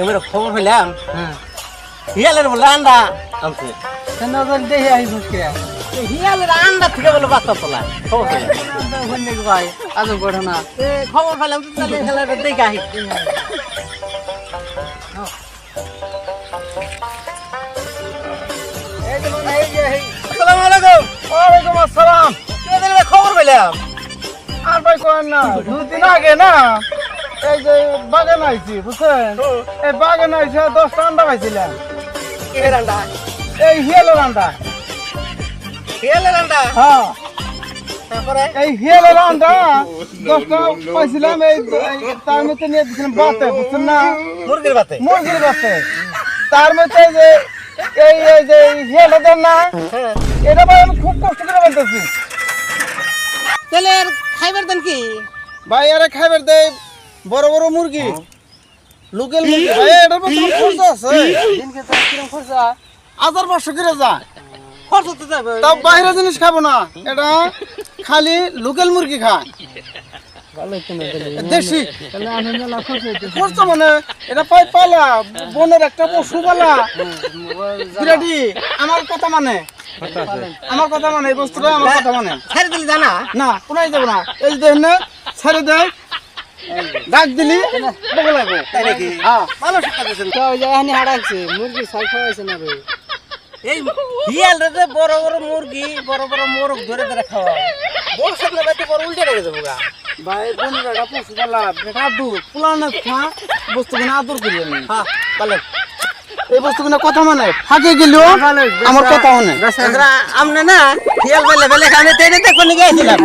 এবারে খবর হইলাম। হ্যাঁ হিয়ালের বলে আন্ডা। আনছে নজর দেখে আই এই হিয়ালের আন্ডা থেকে বলে বাচ্চা তোলা। খবর হইলাম ভাই আজব ঘটনা খবর পেলাম তাহলে খেলাটা দেখে আহি। আসসালামু আলাইকুম। ওয়ালাইকুম আসসালাম। খবর পেলাম আর ভাই কোন না দুদিন আগে না এই যে বাগান আইছি বুঝছেন? এই বাগান আইসে দশটা আন্ডা এই হিয়ালের আন্ডা। হিয়ালের আন্ডা? হ্যাঁ। এই হিয়ালের আন্ডা দশটা পাইছিলাম এই তার মধ্যে নিয়ে দিয়েছিলাম বাতে বুঝছেন না? মুরগির বাতে? মুরগির বাতে। তার মধ্যে যে এই এই যে হিয়ালের দেন না হ্যাঁ। এটা ভাই আমি খুব কষ্ট করে বলতেছি তাহলে আর খাইবার দেন কি? ভাই আরে খাইবার দেয় বড় বড় মুরগি। লোকাল মুরগি। এটার মধ্যে খরচা আছে। দিনকে তো কিরম খরচা? হাজার পাঁচশো করে যায়। খরচ তো যাবে। তাও বাইরে জিনিস খাব না। এটা খালি লোকাল মুরগি খায়। দেশি। খরচা মানে এটা পাই পালা। বনের একটা পশু পালা। বিরাটি আমার কথা মানে। আমার কথা মানে এই বস্তুটা আমার কথা মানে। ছেড়ে দিলে জানা? না যাব না। এই যে দেখেন না ছেড়ে দেয় ডাক দিলি? বকে লাগবে। তাই নাকি? হ্যাঁ। ভালো শিক্ষা দিয়েছেন। এই হিয়াল রে বড় বড় মুরগি বড় বড় মোরগ ধরে ধরে খাওয়া। বড় সামনে বাইতে বড় উল্টে রেখে দেবো গা। ভাই বন্ধুরা পশু পালা বেটা আদর পুলানো খা বস্তু কিনা আদর করি আমি। হ্যাঁ বলেন এই বস্তু কিনা কথা মানে? ফাঁকে গেলেও আমার কথা মানে। আমনে না হিয়াল বেলে বেলে খানে তেরে দেখো নিয়ে গেছিলাম